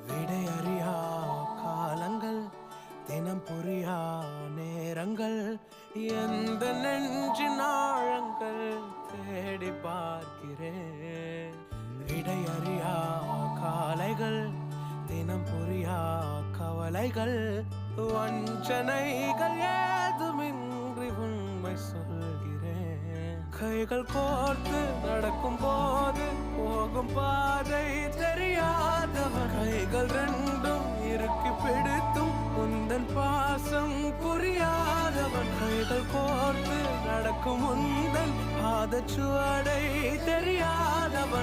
விடையறியா காலங்கள் தினம் புரியா நேரங்கள் எந்த நெஞ்சின் ஆழங்கள் தேடி பார்க்கிறேன். விடையறியா காலைகள் தினம் புரியா கவலைகள் வஞ்சனைகள் ஏதுமின்றி உண்மை சொல்கிறேன். கைகள் கோர்த்து நடக்கும் போது உந்தன் பாசம் புரியாதவன் கைகள் கோர்த்து நடக்கும் உந்தன் பாதச்சுவடை தெரியாதவன்